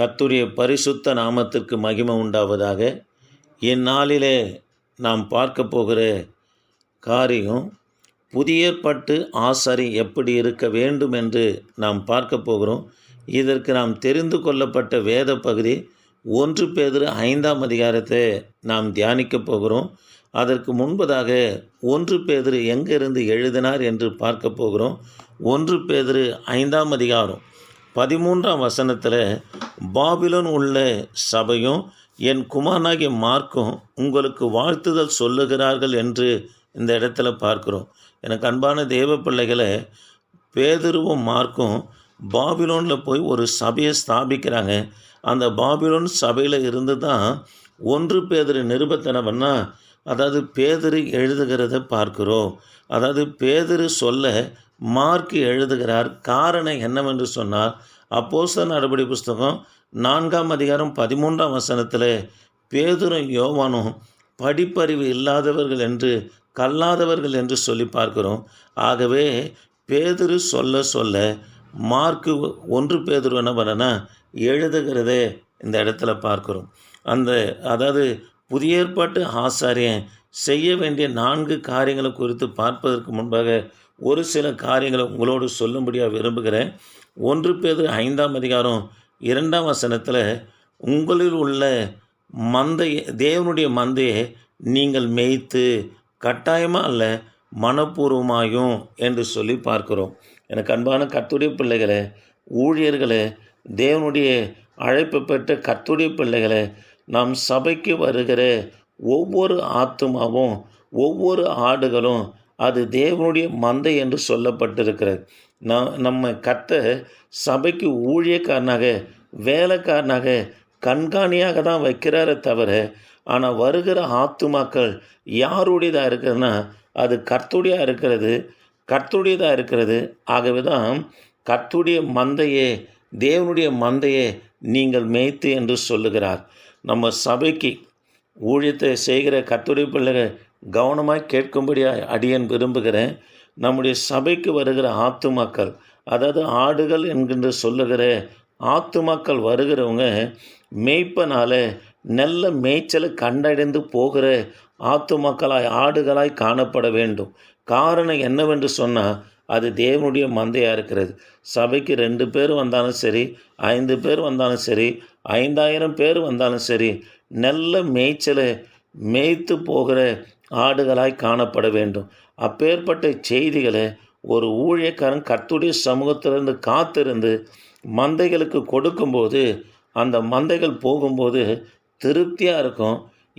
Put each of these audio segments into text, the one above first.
கத்துரிய பரிசுத்த நாமத்திற்கு மகிமை உண்டாவதாக இந்நாளிலே நாம் பார்க்க போகிற காரியம் புதியற்பட்டு ஆசாரி எப்படி இருக்க வேண்டும் என்று நாம் பார்க்க போகிறோம். இதற்கு நாம் தெரிந்து கொள்ளப்பட்ட வேத பகுதி ஒன்று பேதிரு ஐந்தாம் அதிகாரத்தை நாம் தியானிக்க போகிறோம். அதற்கு முன்பதாக ஒன்று பேதிரு எங்கிருந்து எழுதினார் என்று பார்க்க போகிறோம். ஒன்று பேதிரு ஐந்தாம் அதிகாரம். பதிமூன்றாம் வசனத்தில் பாபிலோன் உள்ள சபையும் என் குமாரனாகிய மார்க்கும் உங்களுக்கு வாழ்த்துதல் சொல்லுகிறார்கள் என்று இந்த இடத்துல பார்க்குறோம். எனக்கு அன்பான தேவ பிள்ளைகளை பேதுருவும் மார்க்கும் பாபிலோனில் போய் ஒரு சபையை ஸ்தாபிக்கிறாங்க. அந்த பாபிலோன் சபையில் இருந்து தான் ஒன்று பேதரு நிருபத்தனவன்னா அதாவது பேதரு எழுதுகிறத பார்க்கிறோம். அதாவது பேதரு சொல்ல மார்க் எழுதுகிறார். காரணம் என்னவென்று சொன்னால் அப்போச நடபடி புஸ்தகம் நான்காம் அதிகாரம் பதிமூன்றாம் வசனத்தில் பேதுரும் யோவானும் படிப்பறிவு இல்லாதவர்கள் என்று கல்லாதவர்கள் என்று சொல்லி பார்க்கிறோம். ஆகவே பேதுரு சொல்ல சொல்ல மார்க்கு ஒன்று பேதுரு என்ன பண்ணனா எழுதுகிறதே இந்த இடத்துல பார்க்குறோம். அந்த அதாவது புதிய ஏற்பாட்டு ஆசாரியன் செய்ய வேண்டிய நான்கு காரியங்களை குறித்து பார்ப்பதற்கு முன்பாக ஒரு சில காரியங்களை உங்களோடு சொல்லும்படியாக விரும்புகிறேன். ஒன்று பேர் ஐந்தாம் அதிகாரம் இரண்டாம் வசனத்தில் உங்களில் உள்ள மந்தையை தேவனுடைய மந்தையை நீங்கள் மேய்த்து கட்டாயமாக அல்ல மனப்பூர்வமாயும்? என்று சொல்லி பார்க்கிறோம். எனக்கு அன்பான கத்துடைய பிள்ளைகளை ஊழியர்களை தேவனுடைய அழைப்பு பெற்ற கத்துடைய பிள்ளைகளை நாம் சபைக்கு வருகிற ஒவ்வொரு ஆத்துமாவும் ஒவ்வொரு ஆடுகளும் அது தேவனுடைய மந்தை என்று சொல்லப்பட்டிருக்கிறது. நான் நம்ம கத்த சபைக்கு ஊழியக்காரனாக வேலைக்காரனாக கண்காணியாக தான் வைக்கிறாரே தவிர ஆனால் வருகிற ஆத்துமாக்கள் யாருடையதாக இருக்குதுன்னா அது கர்த்துடையாக இருக்கிறது கர்த்துடையதாக இருக்கிறது. ஆகவே தான் கர்த்துடைய மந்தையே தேவனுடைய மந்தையே நீங்கள் மேய்த்து என்று சொல்லுகிறார். நம்ம சபைக்கு ஊழியத்தை செய்கிற கத்துரை பிள்ளைகள் கவனமாக கேட்கும்படியாக அடியன் விரும்புகிறேன். நம்முடைய சபைக்கு வருகிற ஆத்துமாக்கள் அதாவது ஆடுகள் என்கின்ற சொல்லுகிற ஆத்துமாக்கள் வருகிறவங்க மேய்ப்பனால நல்ல மேய்ச்சலை கண்டடைந்து போகிற ஆத்துமாக்களாய் ஆடுகளாய் காணப்பட வேண்டும். காரணம் என்னவென்று சொன்னால் அது தேவனுடைய மந்தையாக இருக்கிறது. சபைக்கு ரெண்டு பேர் வந்தாலும் சரி ஐந்து பேர் வந்தாலும் சரி ஐந்தாயிரம் பேர் வந்தாலும் சரி நல்ல மேய்ச்சலை மேய்த்து போகிற ஆடுகளாய் காணப்பட வேண்டும். அப்பேற்பட்ட செய்திகளை ஒரு ஊழியக்காரன் கத்துடைய சமூகத்திலிருந்து காத்திருந்து மந்தைகளுக்கு கொடுக்கும்போது அந்த மந்தைகள் போகும்போது திருப்தியாக இருக்கும்.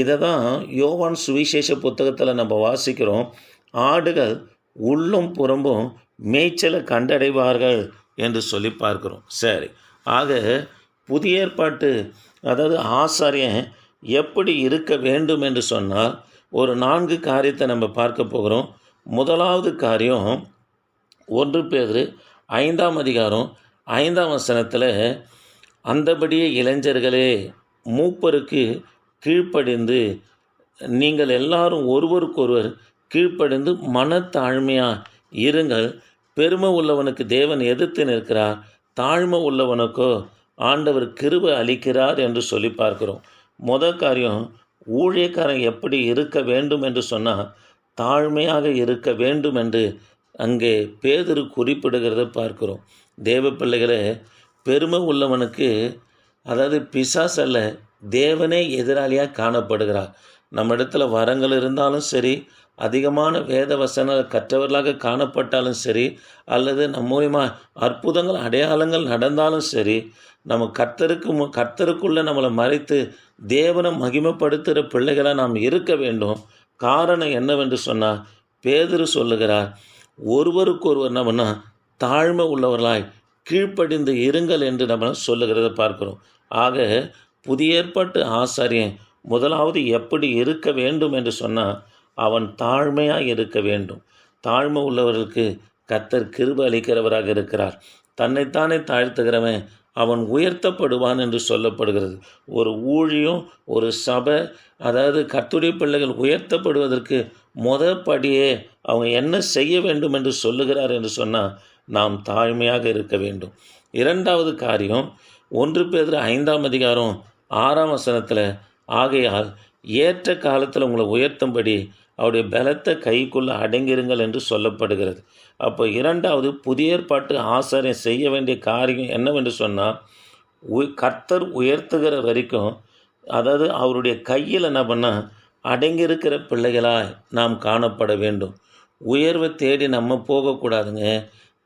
இதை தான் யோவான் சுவிசேஷ புத்தகத்தில் நம்ம வாசிக்கிறோம். ஆடுகள் உள்ளும் புறம்பும் மேய்ச்சலை கண்டடைவார்கள் என்று சொல்லி பார்க்குறோம். சரி. ஆக புதிய ஏற்பாட்டு அதாவது ஆசாரியன் எப்படி இருக்க வேண்டும் என்று சொன்னால் ஒரு நான்கு காரியத்தை நம்ம பார்க்க போகிறோம். முதலாவது காரியம் ஒன்று பேர் ஐந்தாம் அதிகாரம் ஐந்தாம் வசனத்தில் அந்தபடியே இளைஞர்களே மூப்பருக்கு கீழ்ப்படிந்து நீங்கள் எல்லாரும் ஒருவருக்கொருவர் கீழ்ப்படிந்து மனத்தாழ்மையாக இருங்கள். பெருமை உள்ளவனுக்கு தேவன் எதிர்த்து நிற்கிறார். தாழ்மை உள்ளவனுக்கோ ஆண்டவர் கிருபை அளிக்கிறார் என்று சொல்லி பார்க்கிறோம். முத காரியம் ஊழியக்காரன் எப்படி இருக்க வேண்டும் என்று சொன்னால் தாழ்மையாக இருக்க வேண்டும் என்று அங்கே பேதரு குறிப்பிடுகிறத பார்க்கிறோம். தேவ பிள்ளைகளை பெருமை உள்ளவனுக்கு அதாவது பிசாஸ் அல்ல தேவனே எதிராளியாக காணப்படுகிறார். நம்ம இடத்துல வரங்கள் இருந்தாலும் சரி அதிகமான வேத வசன கற்றவர்களாக காணப்பட்டாலும் சரி அல்லது நம்ம மூலியமாக அற்புதங்கள் அடையாளங்கள் நடந்தாலும் சரி நம்ம கர்த்தருக்கு மு கர்த்தருக்குள்ளே நம்மளை மறைத்து தேவனை மகிமைப்படுத்துகிற பிள்ளைகளாக நாம் இருக்க வேண்டும். காரணம் என்னவென்று சொன்னால் பேதரு சொல்லுகிறார் ஒருவருக்கொருவர் நம்மனா தாழ்மை உள்ளவர்களாய் கீழ்ப்படிந்து இருங்கள் என்று நம்ம சொல்லுகிறத பார்க்கிறோம். ஆக புதிய ஏற்பாட்டு ஆசாரியன் முதலாவது எப்படி இருக்க வேண்டும் என்று சொன்னால் அவன் தாழ்மையாக இருக்க வேண்டும். தாழ்மை உள்ளவர்களுக்கு கத்தர் கிருப அளிக்கிறவராக இருக்கிறார். தன்னைத்தானே தாழ்த்துகிறவன் அவன் உயர்த்தப்படுவான் என்று சொல்லப்படுகிறது. ஒரு ஊழியம் ஒரு சபை அதாவது கத்துடைய பிள்ளைகள் உயர்த்தப்படுவதற்கு முத படியே அவங்க என்ன செய்ய வேண்டும் என்று சொல்லுகிறார் என்று சொன்னால் நாம் தாழ்மையாக இருக்க வேண்டும். இரண்டாவது காரியம் ஒன்று பேர் ஐந்தாம் அதிகாரம் ஆறாம் வசனத்தில் ஆகையால் ஏற்ற காலத்தில் உங்களை உயர்த்தும்படி அவருடைய பலத்த கைக்குள்ளே அடங்கிருங்கள் என்று சொல்லப்படுகிறது. அப்போ இரண்டாவது புதிய ஏற்பாட்டு ஆசாரியம் செய்ய வேண்டிய காரியம் என்னவென்று சொன்னால் உ கர்த்தர் உயர்த்துகிற வரைக்கும் அதாவது அவருடைய கையில் என்ன பண்ணால் அடங்கியிருக்கிற பிள்ளைகளாய் நாம் காணப்பட வேண்டும். உயர்வை தேடி நம்ம போகக்கூடாதுங்க.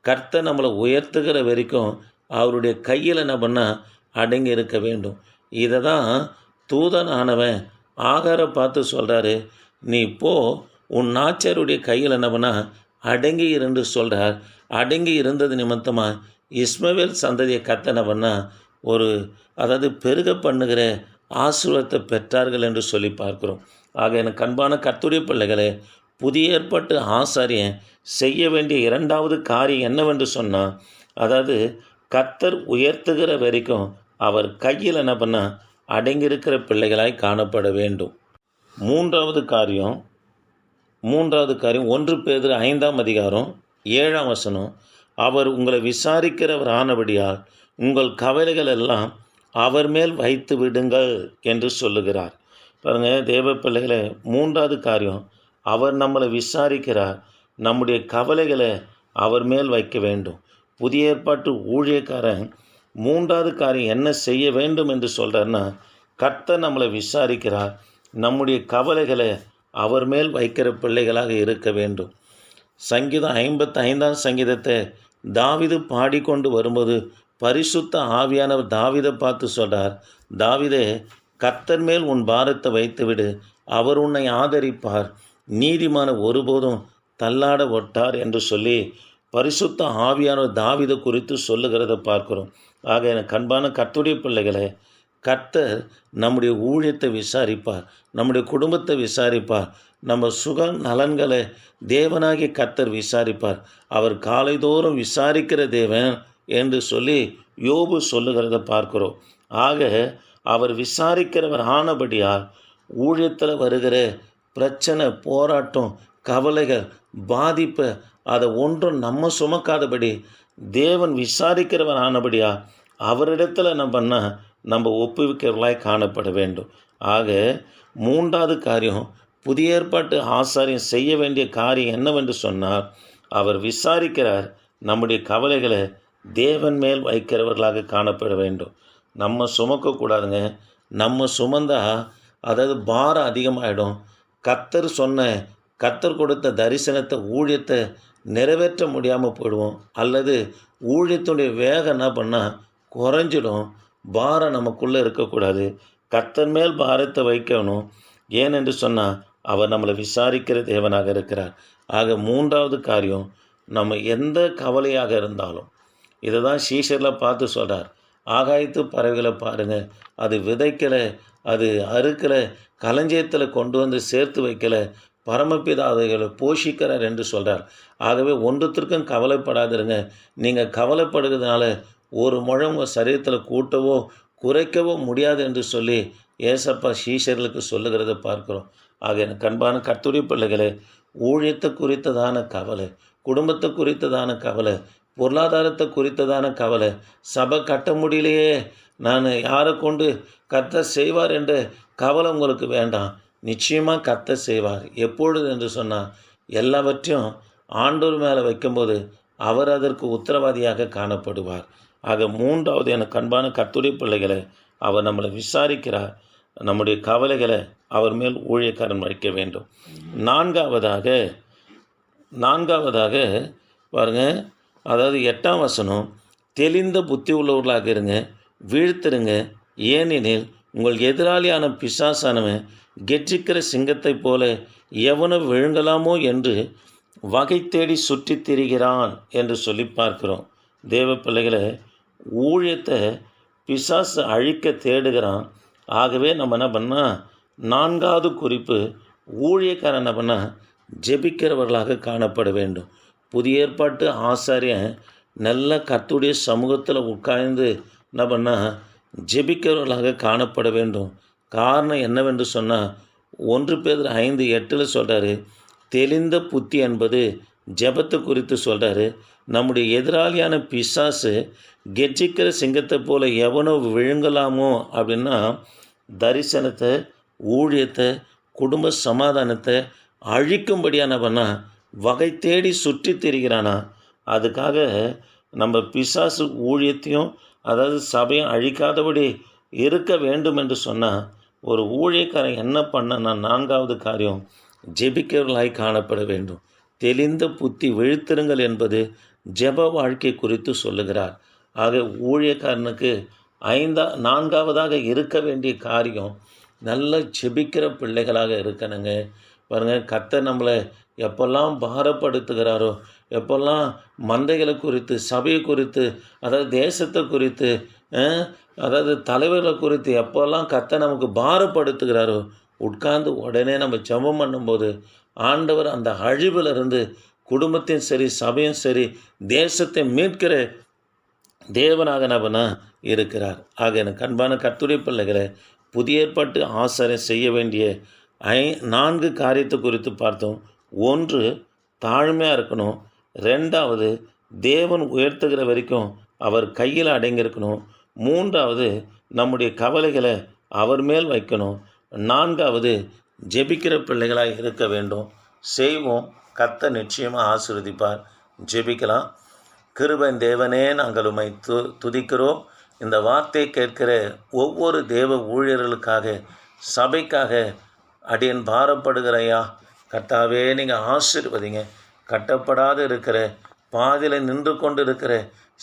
கர்த்தர் நம்மளை உயர்த்துகிற வரைக்கும் அவருடைய கையில் என்ன பண்ணால் அடங்கி இருக்க வேண்டும். இதை தான் தூதன் ஆனவன் ஆகார பார்த்து சொல்கிறாரு நீ போ உன் நாச்சாருடைய கையில் என்ன அடங்கி இருந்து சொல்கிறார் அடங்கி இருந்தது நிமித்தமாக இஸ்மவேல் சந்ததியை கத்தனை ஒரு அதாவது பெருக பண்ணுகிற ஆசீர்வாதத்தை பெற்றார்கள் என்று சொல்லி பார்க்கிறோம். ஆக எனக்கு அன்பான கத்துடைய பிள்ளைகளே புதிய ஏற்பாட்டு ஆசாரியன் செய்ய வேண்டிய இரண்டாவது காரியம் என்னவென்று சொன்னால் அதாவது கத்தர் உயர்த்துகிற வரைக்கும் அவர் கையில் என்ன பண்ணால் அடங்கியிருக்கிற பிள்ளைகளாய் காணப்பட வேண்டும். மூன்றாவது காரியம் மூன்றாவது காரியம் ஒன்று பேர் ஐந்தாம் அதிகாரம் ஏழாம் வசனம் அவர் உங்களை விசாரிக்கிறவர் ஆனபடியால் உங்கள் கவலைகள் எல்லாம் அவர் மேல் வைத்து விடுங்கள் என்று சொல்லுகிறார். பாருங்கள் தேவ பிள்ளைகளை மூன்றாவது காரியம் அவர் நம்மளை விசாரிக்கிறார் நம்முடைய கவலைகளை அவர் மேல் வைக்க வேண்டும். புதிய ஏற்பாட்டு ஊழியக்காரன் மூன்றாவது காரியம் என்ன செய்ய வேண்டும் என்று சொல்கிறார்னா கர்த்தர் நம்மளை விசாரிக்கிறார் நம்முடைய கவலைகளை அவர் மேல் வைக்கிற பிள்ளைகளாக இருக்க வேண்டும். சங்கீதம் ஐம்பத்தி ஐந்தாம் சங்கீதத்தை தாவிது பாடிக்கொண்டு வரும்போது பரிசுத்த ஆவியானவர் தாவிதை பார்த்து சொல்கிறார் தாவிதே கத்தர் மேல் உன் பாரத்தை வைத்துவிடு அவர் உன்னை ஆதரிப்பார். நீதிமான ஒருபோதும் தள்ளாட ஒட்டார் என்று சொல்லி பரிசுத்த ஆவியானவர் தாவிதை குறித்து சொல்லுகிறத பார்க்கிறோம். ஆக எனக்கு அன்பான கத்துடைய பிள்ளைகளை கர்த்தர் நம்முடைய ஊழியத்தை விசாரிப்பார் நம்முடைய குடும்பத்தை விசாரிப்பார் நம்ம சுக நலன்களை தேவனாகி கர்த்தர் விசாரிப்பார். அவர் காலைதோறும் விசாரிக்கிற தேவன் என்று சொல்லி யோபு சொல்லுகிறத பார்க்கிறோம். ஆக அவர் விசாரிக்கிறவர் ஆனபடியால் ஊழியத்தில் வருகிற பிரச்சனை போராட்டம் கவலைகள் பாதிப்பு அதை ஒன்றும் நம்ம சுமக்காதபடி தேவன் விசாரிக்கிறவர் ஆனபடியா அவரிடத்துல நம்ம பண்ணால் நம்ம ஒப்புவிக்கிறவர்களாய் காணப்பட வேண்டும். ஆக மூன்றாவது காரியம் புதிய ஏற்பாட்டு ஆசாரியம் செய்ய வேண்டிய காரியம் என்னவென்று சொன்னால் அவர் விசாரிக்கிறார் நம்முடைய கவலைகளை தேவன் மேல் வைக்கிறவர்களாக காணப்பட வேண்டும். நம்ம சுமக்கக்கூடாதுங்க. நம்ம சுமந்தா அதாவது பாரம் அதிகமாகிடும் கத்தர் சொன்ன கத்தர் கொடுத்த தரிசனத்தை ஊழியத்தை நிறைவேற்ற முடியாமல் போயிடுவோம். அல்லது ஊழியத்துடைய வேகம் என்ன பண்ணால் குறைஞ்சிடும். பாரம் நமக்குள்ளே இருக்கக்கூடாது. கத்தன் மேல் பாரத்தை வைக்கணும். ஏனென்று சொன்னால் அவர் நம்மளை விசாரிக்கிற தேவனாக இருக்கிறார். ஆக மூன்றாவது காரியம் நம்ம எந்த கவலையாக இருந்தாலும் இதை தான் சீஷரில் பார்த்து சொல்கிறார் ஆகாயத்து பறவைகளை பாருங்கள் அது விதைக்கலை அது அறுக்கலை களஞ்சியத்தில் கொண்டு வந்து சேர்த்து வைக்கலை பரமபிதா போஷிக்கிறார் என்று சொல்கிறார் ஆகவே ஒன்றுத்திற்கும் கவலைப்படாதிருங்க. நீங்கள் கவலைப்படுகிறதுனால ஒரு முழம் உங்கள் சரீரத்தில் கூட்டவோ குறைக்கவோ முடியாது என்று சொல்லி ஏசப்பா சீஷர்களுக்கு சொல்லுகிறத பார்க்கிறோம். ஆக எனக்கு அன்பான கத்துடைய பிள்ளைகளே ஊழியத்தை குறித்ததான கவலை குடும்பத்தை குறித்ததான கவலை பொருளாதாரத்தை குறித்ததான கவலை சபை கட்ட முடியலையே நான் யாரை கொண்டு கத்த செய்வார் என்று கவலை உங்களுக்கு வேண்டாம். நிச்சயமாக கத்த செய்வார். எப்பொழுது என்று சொன்னால் எல்லாவற்றையும் ஆண்டோர் மேலே வைக்கும்போது அவர் அதற்கு உத்தரவாதியாக காணப்படுவார். ஆக மூன்றாவது எனக்கு அன்பான கத்துடைய பிள்ளைகளை அவர் நம்மளை விசாரிக்கிறார். நம்முடைய கவலைகளை அவர் மேல் ஊழியக்காரன் வைக்க வேண்டும். நான்காவதாக நான்காவதாக பாருங்க அதாவது எட்டாம் வசனம் தெளிந்த புத்தி உள்ளவர்களாக இருங்க வீழ்த்திருங்க. ஏனெனில் உங்கள் எதிராளியான பிசாசானவன் கெர்ச்சிக்கிற சிங்கத்தைப் போல எவனை விழுங்கலாமோ என்று வகை தேடி சுற்றித் திரிகிறான் என்று சொல்லி பார்க்கிறோம். தேவ பிள்ளைகளை ஊழியத்தை பிசாசு அழிக்க தேடுகிறான். ஆகவே நம்ம என்ன பண்ணால் நான்காவது குறிப்பு ஊழியக்காரன் என்ன பண்ணால் ஜெபிக்கிறவர்களாக காணப்பட வேண்டும். புதிய ஏற்பாட்டு ஆசாரியன் நல்ல கத்துடைய சமூகத்தில் உட்கார்ந்து என்ன பண்ணால் ஜெபிக்கிறவர்களாக காணப்பட வேண்டும். காரணம் என்னவென்று சொன்னால் ஒன்று பேர் ஐந்து எட்டில் சொல்கிறாரு தெளிந்த புத்தி என்பது ஜபத்தை குறித்து சொல்கிறாரு நம்முடைய எதிராளியான பிசாசு கெர்ஜிக்கிற சிங்கத்தை போல் எவனோ விழுங்கலாமோ? அப்படின்னா தரிசனத்தை ஊழியத்தை குடும்ப சமாதானத்தை அழிக்கும்படியானவனா வகை தேடி சுற்றி திரிகிறானா? அதுக்காக நம்ம பிசாசு ஊழியத்தையும் அதாவது சபையும் அழிக்காதபடி இருக்க வேண்டும் என்று சொன்னால் ஒரு ஊழியக்காரன் என்ன பண்ணனா நான்காவது காரியம் ஜெபிக்கிறவர்களாய் காணப்பட வேண்டும். தெளிந்த புத்தி விழித்திருங்கள் என்பது ஜெப வாழ்க்கை குறித்து சொல்லுகிறார். ஆக ஊழியக்காரனுக்கு ஐந்தா நான்காவதாக இருக்க வேண்டிய காரியம் நல்ல ஜெபிக்கிற பிள்ளைகளாக இருக்கணுங்க. பாருங்கள் கத்தை நம்மளை எப்பெல்லாம் பாரப்படுத்துகிறாரோ எப்பெல்லாம் மந்தைகளை குறித்து சபையை குறித்து அதாவது தேசத்தை குறித்து அதாவது தலைவர்களை குறித்து எப்போல்லாம் கத்தை நமக்கு பாரப்படுத்துகிறாரோ உட்கார்ந்து உடனே நம்ம ஜெபம் பண்ணும்போது ஆண்டவர் அந்த அழிவிலிருந்து குடும்பத்தையும் சரி சபையும் சரி தேசத்தை மீட்கிற தேவனாக நபனா இருக்கிறார். ஆக எனக்கு அன்பான கட்டுரை பிள்ளைகளை புதிய ஏற்பாட்டு ஆசாரம் செய்ய வேண்டிய ஐ நான்கு காரியத்தை குறித்து பார்த்தோம். ஒன்று தாழ்மையாக இருக்கணும். ரெண்டாவது தேவன் உயர்த்துகிற வரைக்கும் அவர் கையில் அடங்கியிருக்கணும். மூன்றாவது நம்முடைய கவலைகளை அவர் மேல் வைக்கணும். நான்காவது ஜெபிக்கிற பிள்ளைகளாக இருக்க வேண்டும். செய்வோம். கத்த நிச்சயமாக ஆசிர்வதிப்பார். ஜெபிக்கலாம். கிருபன் தேவனே நாங்கள் உமை து துதிக்கிறோம். இந்த வார்த்தையை கேட்கிற ஒவ்வொரு தேவ ஊழியர்களுக்காக சபைக்காக அடியன் பாரப்படுகிறையா கர்த்தாவே நீங்கள் ஆசிர்வதிங்க. கட்டப்படாத இருக்கிற பாதியில் நின்று கொண்டு இருக்கிற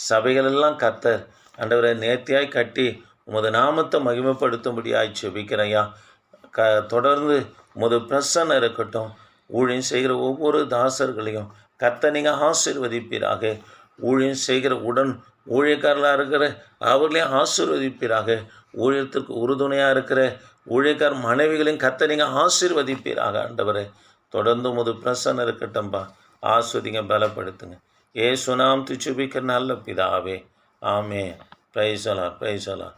சபைகளெல்லாம் கத்தர் அண்டவரை நேர்த்தியாய் கட்டி உமது நாமத்தை மகிமைப்படுத்தும்படியாய் செபிக்கிறையா க தொடர்ந்து உமது பிரசன்னம் இருக்கட்டும் ஊழியம் செய்கிற ஒவ்வொரு தாசர்களையும் கத்தை நீங்கள் ஆசீர்வதிப்பீராக. ஊழியம் செய்கிற உடன் ஊழியக்காரர்களாக இருக்கிற அவர்களையும் ஆசீர்வதிப்பீராக. ஊழியத்திற்கு உறுதுணையாக இருக்கிற ஊழியக்கார் மனைவிகளையும் கத்தை நீங்கள் ஆசீர்வதிப்பீராக ஆண்டவரே. தொடர்ந்து உமது பிரசன்னம் இருக்கட்டும்பா. ஆஸ்வதிங்க பலப்படுத்துங்க. ஏ சுனாம் துச்சுபிக்கிற நல்ல பிதாவே. ஆமே பிரைசலா பிரைசலா